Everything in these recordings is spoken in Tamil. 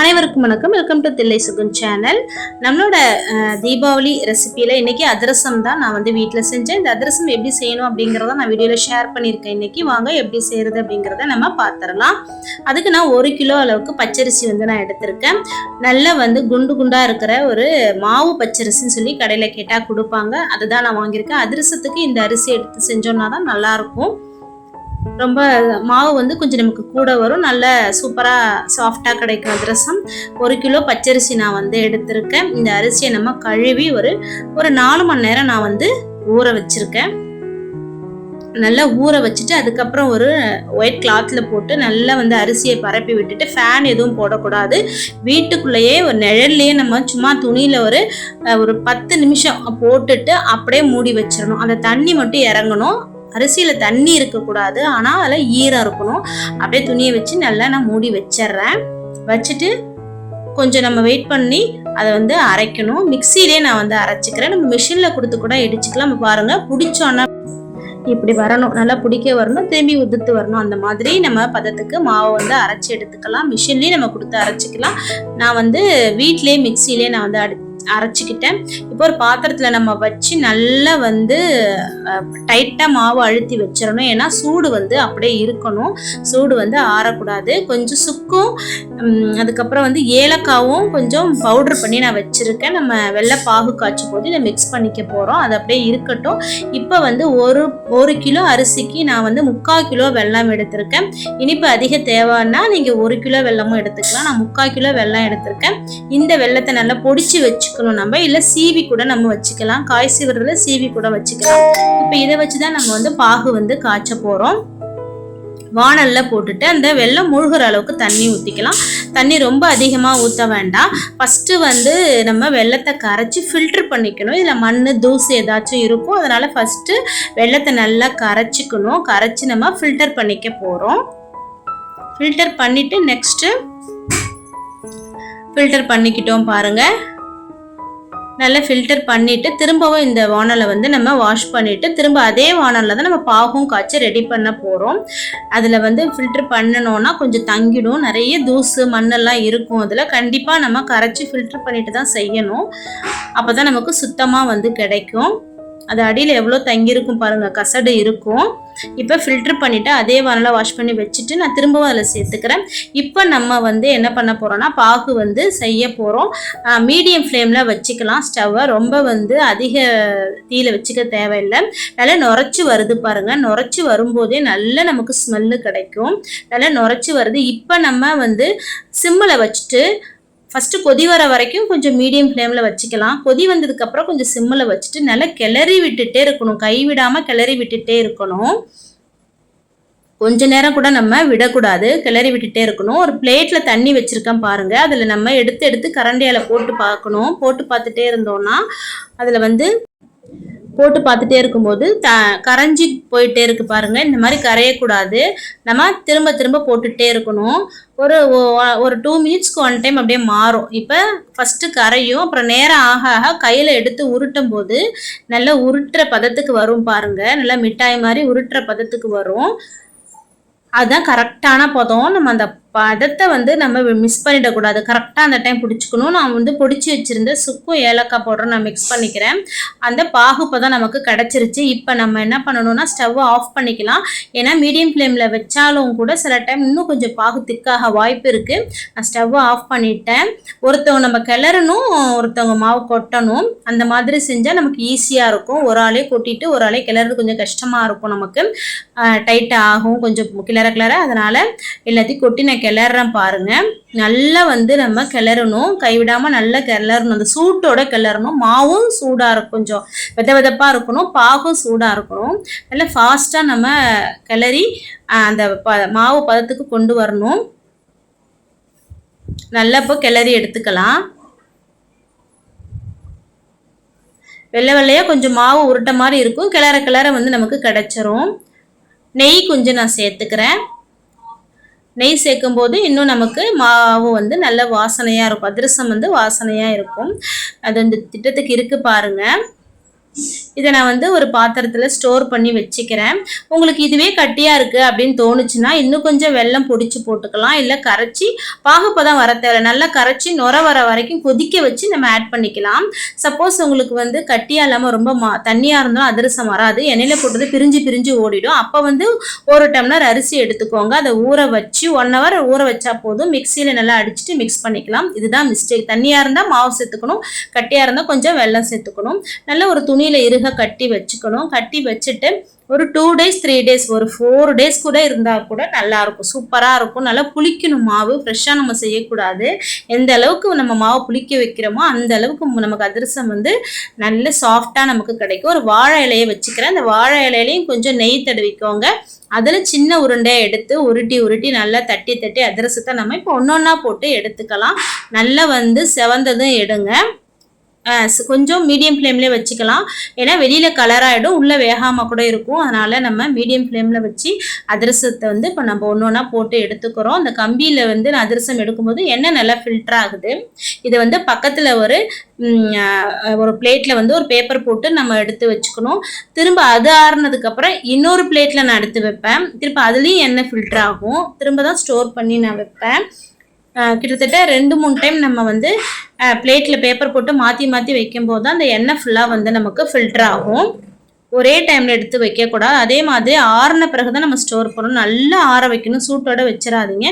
அனைவருக்கும் வணக்கம். Welcome to Thillai Sugan channel நம்மளோட தீபாவளி ரெசிபியில் இன்றைக்கி அதிரசம் தான் நான் வந்து வீட்டில் செஞ்சேன். இந்த அதிரசம் எப்படி செய்யணும் அப்படிங்கிறத நான் வீடியோவில் ஷேர் பண்ணியிருக்கேன். இன்றைக்கி வாங்க எப்படி செய்கிறது அப்படிங்கிறத நம்ம பார்த்துடலாம் அதுக்கு நான் ஒரு கிலோ அளவுக்கு பச்சரிசி வந்து நான் எடுத்திருக்கேன். நல்லா வந்து குண்டு குண்டாக இருக்கிற ஒரு மாவு பச்சரிசின்னு சொல்லி கடையில் கேட்டால் கொடுப்பாங்க. அதுதான் நான் வாங்கியிருக்கேன். அதிரசத்துக்கு இந்த அரிசி எடுத்து செஞ்சோன்னா தான் நல்லாயிருக்கும் ரொம்ப மாவு வந்து கொஞ்சம் நமக்கு கூட வரும். நல்ல சூப்பராக சாஃப்டாக கிடைக்கும் அதிரசம் ஒரு கிலோ பச்சரிசி நான் வந்து எடுத்திருக்கேன். இந்த அரிசியை நம்ம கழுவி ஒரு ஒரு நாலு மணி நேரம் நான் வந்து ஊற வச்சுருக்கேன். நல்லா ஊற வச்சுட்டு அதுக்கப்புறம் ஒரு ஒயிட் கிளாத்தில் போட்டு நல்லா வந்து அரிசியை பரப்பி விட்டுட்டு ஃபேன் எதுவும் போடக்கூடாது. வீட்டுக்குள்ளேயே ஒரு நிழல்லையே நம்ம சும்மா துணியில் ஒரு ஒரு பத்து நிமிஷம் போட்டுட்டு அப்படியே மூடி வச்சிடணும். அந்த தண்ணி மட்டும் இறங்கணும். அரிசியில் தண்ணி இருக்கக்கூடாது. ஆனால் அதில் ஈரம் இருக்கணும். அப்படியே துணியை வச்சு நல்லா நான் மூடி வச்சிடுறேன். வச்சுட்டு கொஞ்சம் நம்ம வெயிட் பண்ணி அதை வந்து அரைக்கணும். மிக்சிலே நான் வந்து அரைச்சிக்கிறேன். நம்ம மிஷினில் கொடுத்து கூட இடிச்சுக்கலாம். நம்ம பாருங்க பிடிச்சோன்னா இப்படி வரணும். நல்லா பிடிக்க வரணும். திரும்பி உதுத்து வரணும். அந்த மாதிரி நம்ம பதத்துக்கு மாவை வந்து அரைச்சி எடுத்துக்கலாம். மிஷின்லேயே நம்ம கொடுத்து அரைச்சிக்கலாம். நான் வந்து வீட்டிலேயே மிக்சிலே நான் வந்து அடி அரைச்சிக்கிட்டேன். இப்போ ஒரு பாத்திரத்தில் நம்ம வச்சு நல்லா வந்து டைட்டாக மாவு அழுத்தி வச்சிடணும். ஏன்னா சூடு வந்து அப்படியே இருக்கணும். சூடு வந்து ஆறக்கூடாது. கொஞ்சம் சுக்கும் அதுக்கப்புறம் வந்து ஏலக்காவும் கொஞ்சம் பவுடர் பண்ணி நான் வச்சுருக்கேன். நம்ம வெள்ளை பாகு காய்ச்சும் போது இதை மிக்ஸ் பண்ணிக்க போகிறோம் அது அப்படியே இருக்கட்டும். இப்போ வந்து ஒரு ஒரு கிலோ அரிசிக்கு நான் வந்து முக்கால் கிலோ வெல்லம் எடுத்திருக்கேன். இனிப்பு அதிக தேவைன்னா நீங்கள் ஒரு கிலோ வெல்லமும் எடுத்துக்கலாம். நான் முக்கால் கிலோ வெல்லம் எடுத்திருக்கேன். இந்த வெல்லத்தை நல்லா பொடிச்சு வச்சு வச்சுக்கணும் நம்ம. இல்லை சீவி கூட நம்ம வச்சுக்கலாம். காய் சீவுறதுல சீவி கூட வச்சுக்கலாம். இப்போ இதை வச்சு தான் நம்ம வந்து பாகு வந்து காய்ச்ச போகிறோம் வானல்ல போட்டுட்டு அந்த வெள்ளம் மூழ்கிற அளவுக்கு தண்ணி ஊற்றிக்கலாம் தண்ணி ரொம்ப அதிகமாக ஊற்ற வேண்டாம். ஃபஸ்ட்டு வந்து நம்ம வெள்ளத்தை கரைச்சி ஃபில்டர் பண்ணிக்கணும். இதில் மண் தூசு ஏதாச்சும் இருக்கும். அதனால் ஃபஸ்ட்டு வெள்ளத்தை நல்லா கரைச்சிக்கணும். கரைச்சி நம்ம ஃபில்டர் பண்ணிக்க போகிறோம் ஃபில்டர் பண்ணிவிட்டு நெக்ஸ்ட்டு ஃபில்டர் பண்ணிக்கிட்டோம் பாருங்கள் நல்லா ஃபில்டர் பண்ணிவிட்டு திரும்பவும் இந்த வானலை வந்து நம்ம வாஷ் பண்ணிவிட்டு திரும்ப அதே வானலில் தான் நம்ம பாகும் காய்ச்சி ரெடி பண்ண போகிறோம் அதில் வந்து ஃபில்டர் பண்ணணும்னா கொஞ்சம் தங்கிடும். நிறைய தூசு மண்ணெல்லாம் இருக்கும் அதில். கண்டிப்பாக நம்ம கரைச்சி ஃபில்டர் பண்ணிட்டு தான் செய்யணும். அப்போ தான் நமக்கு சுத்தமாக வந்து கிடைக்கும். அது அடியில் எவ்வளோ தங்கியிருக்கும் பாருங்கள் கசடு இருக்கும். இப்போ ஃபில்டர் பண்ணிவிட்டு அதே வானலை வாஷ் பண்ணி வச்சுட்டு நான் திரும்பவும் அதில் சேர்த்துக்கிறேன். இப்போ நம்ம வந்து என்ன பண்ண போகிறோன்னா பாகு வந்து செய்ய போகிறோம் மீடியம் ஃப்ளேமில் வச்சுக்கலாம். ஸ்டவ்வை ரொம்ப வந்து அதிக தீயில் வச்சுக்க தேவையில்லை. நல்லா நுரைச்சி வருது பாருங்கள் நுரைச்சி வரும்போதே நல்ல நமக்கு ஸ்மெல்லு கிடைக்கும். நல்லா நுரைச்சி வருது. இப்போ நம்ம வந்து சிம்மில் வச்சுட்டு ஃபஸ்ட்டு கொதி வர வரைக்கும் கொஞ்சம் மீடியம் ஃப்ளேமில் வச்சுக்கலாம். கொதி வந்ததுக்கப்புறம் கொஞ்சம் சிம்மில் வச்சுட்டு நல்லா கிளறி விட்டுட்டே இருக்கணும். கை விடாமல் கிளறி விட்டுட்டே இருக்கணும். கொஞ்ச நேரம் கூட நம்ம விடக்கூடாது. கிளறி விட்டுட்டே இருக்கணும். ஒரு பிளேட்டில் தண்ணி வச்சுருக்கேன் பாருங்கள் அதில் நம்ம எடுத்து எடுத்து கரண்டியால் போட்டு பார்க்கணும். போட்டு பார்த்துட்டே இருந்தோம்னா அதில் வந்து போட்டு பார்த்துட்டே இருக்கும்போது த கரைஞ்சி போயிட்டே இருக்கு பாருங்க. இந்த மாதிரி கரையக்கூடாது. நம்ம திரும்ப திரும்ப போட்டுகிட்டே இருக்கணும். ஒரு ஒரு டூ மினிட்ஸ்க்கு ஒன் டைம் அப்படியே மாறும். இப்போ ஃபஸ்ட்டு கரையும் அப்புறம் நேரம் ஆக ஆக கையில் எடுத்து உருட்டும் போது நல்லா உருட்டுற பதத்துக்கு வரும் பாருங்க. நல்லா மிட்டாய் மாதிரி உருட்டுற பதத்துக்கு வரும். அதுதான் கரெக்டான பதம். நம்ம அந்த பதத்தை வந்து நம்ம மிஸ் பண்ணிடக்கூடாது. கரெக்டாக அந்த டைம் பிடிச்சிக்கணும். நான் வந்து பிடிச்சி வச்சுருந்த சுக்கும் ஏலக்காய் பவுடர் நான் மிக்ஸ் பண்ணிக்கிறேன். அந்த பாகுப்பை தான் நமக்கு கிடச்சிருச்சு. இப்போ நம்ம என்ன பண்ணணும்னா ஸ்டவ்வை ஆஃப் பண்ணிக்கலாம். ஏன்னா மீடியம் ஃப்ளேமில் வச்சாலும் கூட சில டைம் இன்னும் கொஞ்சம் பாகு திக்காக வாய்ப்பு இருக்குது நான் ஸ்டவ்வை ஆஃப் பண்ணிட்டேன். ஒருத்தவங்க நம்ம கிளறணும் ஒருத்தவங்க மாவு கொட்டணும். அந்த மாதிரி செஞ்சால் நமக்கு ஈஸியாக இருக்கும். ஒரு ஆளே கொட்டிட்டு ஒரு ஆளே கிளறது கொஞ்சம் கஷ்டமாக இருக்கும் நமக்கு. டைட்டாக ஆகும். கொஞ்சம் கிளற கிளற. அதனால் எல்லாத்தையும் கொட்டி நான் கிளறேன் பாருங்க. நல்லா வந்து நம்ம கிளறணும். கைவிடாமல் நல்லா கிளறணும். அந்த சூட்டோட கிளறணும். மாவும் சூடாக இருக்கும் கொஞ்சம். வித வெதப்பாக இருக்கணும். பாகும் சூடாக இருக்கணும். நல்லா ஃபாஸ்ட்டாக நம்ம கிளறி அந்த ப மாவு பதத்துக்கு கொண்டு வரணும். நல்லா இப்போ கிளறி எடுத்துக்கலாம். வெள்ளை வெள்ளையாக கொஞ்சம் மாவு உருட்ட மாதிரி இருக்கும். கிளற கிளற வந்து நமக்கு கிடைச்சிரும். நெய் கொஞ்சம் நான் சேர்த்துக்கிறேன். நெய் சேர்க்கும் போது இன்னும் நமக்கு மாவு வந்து நல்ல வாசனையாக இருக்கும். அதிரசம் வந்து வாசனையாக இருக்கும். அது அந்த திட்டத்துக்கு இருக்குது பாருங்க. இதை நான் வந்து ஒரு பாத்திரத்தில் ஸ்டோர் பண்ணி வச்சுக்கிறேன். உங்களுக்கு இதுவே கட்டியாக இருக்குது அப்படின்னு தோணுச்சுன்னா இன்னும் கொஞ்சம் வெல்லம் பொடிச்சு போட்டுக்கலாம். இல்லை கரைச்சி பாகுப்பதம் வர தேவை நல்லா கரைச்சி நுர வர வரைக்கும் கொதிக்க வச்சு நம்ம ஆட் பண்ணிக்கலாம். சப்போஸ் உங்களுக்கு வந்து கட்டியாக இல்லாமல் ரொம்ப மா தண்ணியாக இருந்தாலும் அதிரசம் வராது. எண்ணெயில் போட்டது பிரிஞ்சு பிரிஞ்சு ஓடிடும். அப்போ வந்து ஒரு டம்ளர் அரிசி எடுத்துக்கோங்க. அதை ஊற வச்சு ஒன் ஹவர் ஊற வச்சா போதும். மிக்சியில் நல்லா அடிச்சுட்டு மிக்ஸ் பண்ணிக்கலாம். இதுதான் மிஸ்டேக் தண்ணியாக இருந்தால் மாவு சேர்த்துக்கணும். கட்டியாக இருந்தால் கொஞ்சம் வெல்லம் சேர்த்துக்கணும். நல்ல ஒரு துணியில் அழகாக கட்டி வச்சுக்கணும். கட்டி வச்சுட்டு ஒரு டூ டேஸ் த்ரீ டேஸ் ஒரு ஃபோர் டேஸ் கூட இருந்தால் கூட நல்லாயிருக்கும் சூப்பராக இருக்கும். நல்லா புளிக்கணும் மாவு. ஃப்ரெஷ்ஷாக நம்ம செய்யக்கூடாது. எந்த அளவுக்கு நம்ம மாவு புளிக்க வைக்கிறோமோ அந்த அளவுக்கு நமக்கு அதிரசம் வந்து நல்ல சாஃப்டாக நமக்கு கிடைக்கும். ஒரு வாழை இலையை வச்சுக்கிறேன். அந்த வாழை இலையிலையும் கொஞ்சம் நெய் தடவிக்கோங்க. அதில் சின்ன உருண்டையை எடுத்து உருட்டி உருட்டி நல்லா தட்டி தட்டி அதிரசத்தை நம்ம இப்போ ஒன்று ஒன்றா போட்டு எடுத்துக்கலாம். நல்லா வந்து செவந்ததும் எடுங்க. கொஞ்சம் மீடியம் ஃப்ளேம்லேயே வச்சுக்கலாம். ஏன்னா வெளியில் கலர் ஆகிடும் உள்ளே வேகாமல் கூட இருக்கும். அதனால் நம்ம மீடியம் ஃப்ளேமில் வச்சு அதிரசத்தை வந்து இப்போ நம்ம ஒன்று ஒன்றா போட்டு எடுத்துக்கிறோம். அந்த கம்பியில் வந்து நான் அதிரசம் எடுக்கும்போது எண்ணெய் நல்லா ஃபில்டர் ஆகுது. இதை வந்து பக்கத்தில் ஒரு ஒரு பிளேட்டில் வந்து ஒரு பேப்பர் போட்டு நம்ம எடுத்து வச்சுக்கணும். திரும்ப அது ஆறுனதுக்கப்புறம் இன்னொரு பிளேட்டில் நான் எடுத்து வைப்பேன். திரும்ப அதுலேயும் எண்ணெய் ஃபில்டர் ஆகும். திரும்ப தான் ஸ்டோர் பண்ணி நான் வைப்பேன். கிட்டத்தட்ட ரெண்டு மூணு டைம் நம்ம வந்து பிளேட்டில் பேப்பர் போட்டு மாற்றி மாற்றி வைக்கும்போது தான் அந்த எண்ணெய் ஃபுல்லாக வந்து நமக்கு ஃபில்டர் ஆகும். ஒரே டைமில் எடுத்து வைக்கக்கூடாது. அதே மாதிரி ஆறின பிறகு தான் நம்ம ஸ்டோர் பண்ணணும் நல்லா ஆற வைக்கணும். சூட்டோட வச்சிடாதீங்க.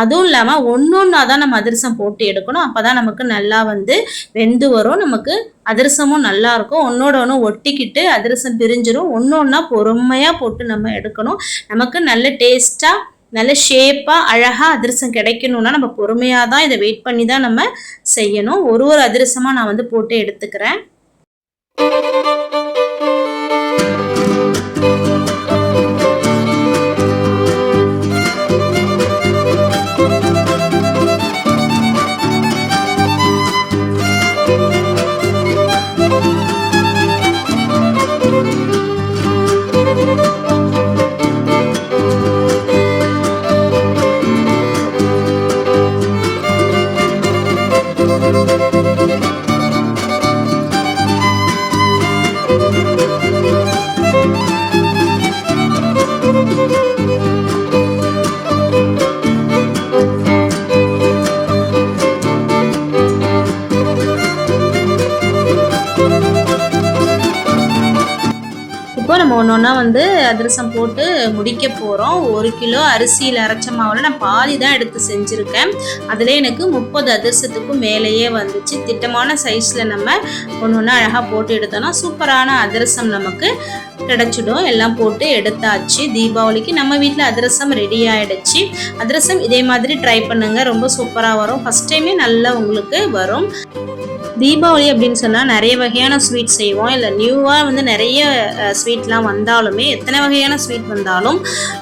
அதுவும் இல்லாமல் ஒன்று ஒன்றா தான் நம்ம அதிரசம் போட்டு எடுக்கணும். அப்போ தான் நமக்கு நல்லா வந்து வெந்து வரும். நமக்கு அதிரசமும் நல்லா இருக்கும். ஒன்றோட ஒன்று ஒட்டிக்கிட்டு அதிரசம் பிரிஞ்சிடும் ஒன்று ஒன்றா பொறுமையாக போட்டு நம்ம எடுக்கணும். நமக்கு நல்ல டேஸ்ட்டாக நல்ல ஷேப்பாக அழகாக அதிரசம் கிடைக்கணும்னா நம்ம பொறுமையாக தான் இதை வெயிட் பண்ணி தான் நம்ம செய்யணும். ஒரு ஒரு அதிரசமாக நான் வந்து போட்டு எடுத்துக்கிறேன். ஒன்று ஒன்றா வந்து அதிரசம் போட்டு முடிக்க போகிறோம் ஒரு கிலோ அரிசியில் அரைச்ச மாவில் நான் பாதி தான் எடுத்து செஞ்சுருக்கேன். அதில் எனக்கு முப்பது அதிரசத்துக்கும் மேலேயே வந்துச்சு. திட்டமான சைஸில் நம்ம ஒன்று ஒன்றா அழகாக போட்டு எடுத்தோம்னா சூப்பரான அதிரசம் நமக்கு கிடச்சிடும். எல்லாம் போட்டு எடுத்தாச்சு. தீபாவளிக்கு நம்ம வீட்டில் அதிரசம் ரெடி ஆகிடுச்சு அதிரசம் இதே மாதிரி ட்ரை பண்ணுங்கள் ரொம்ப சூப்பராக வரும். ஃபஸ்ட் டைமே நல்லா உங்களுக்கு வரும். தீபாவளி அப்படின்னு சொன்னால் நிறைய வகையான ஸ்வீட் செய்வோம். இல்லை நியூவாக வந்து நிறைய ஸ்வீட்லாம் வந்தாலுமே எத்தனை வகையான ஸ்வீட் வந்தாலும்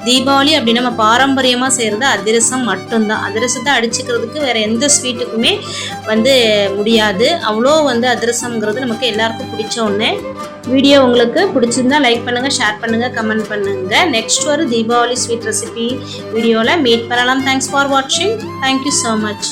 தீபாவளி அப்படின்னு நம்ம பாரம்பரியமாக செய்கிறது அதிரசம் மட்டும்தான். அதிரசத்தை அடிச்சுக்கிறதுக்கு வேறு எந்த ஸ்வீட்டுக்குமே வந்து முடியாது. அவ்வளோ வந்து அதிரசங்கிறது நமக்கு எல்லாருக்கும் பிடிச்ச ஒன்று வீடியோ உங்களுக்கு பிடிச்சிருந்தா லைக் பண்ணுங்கள் ஷேர் பண்ணுங்கள் கமெண்ட் பண்ணுங்கள் நெக்ஸ்ட் ஒரு தீபாவளி ஸ்வீட் ரெசிபி வீடியோவில் மீட் பண்ணலாம். தேங்க்ஸ் ஃபார் வாட்சிங் தேங்க்யூ ஸோ மச்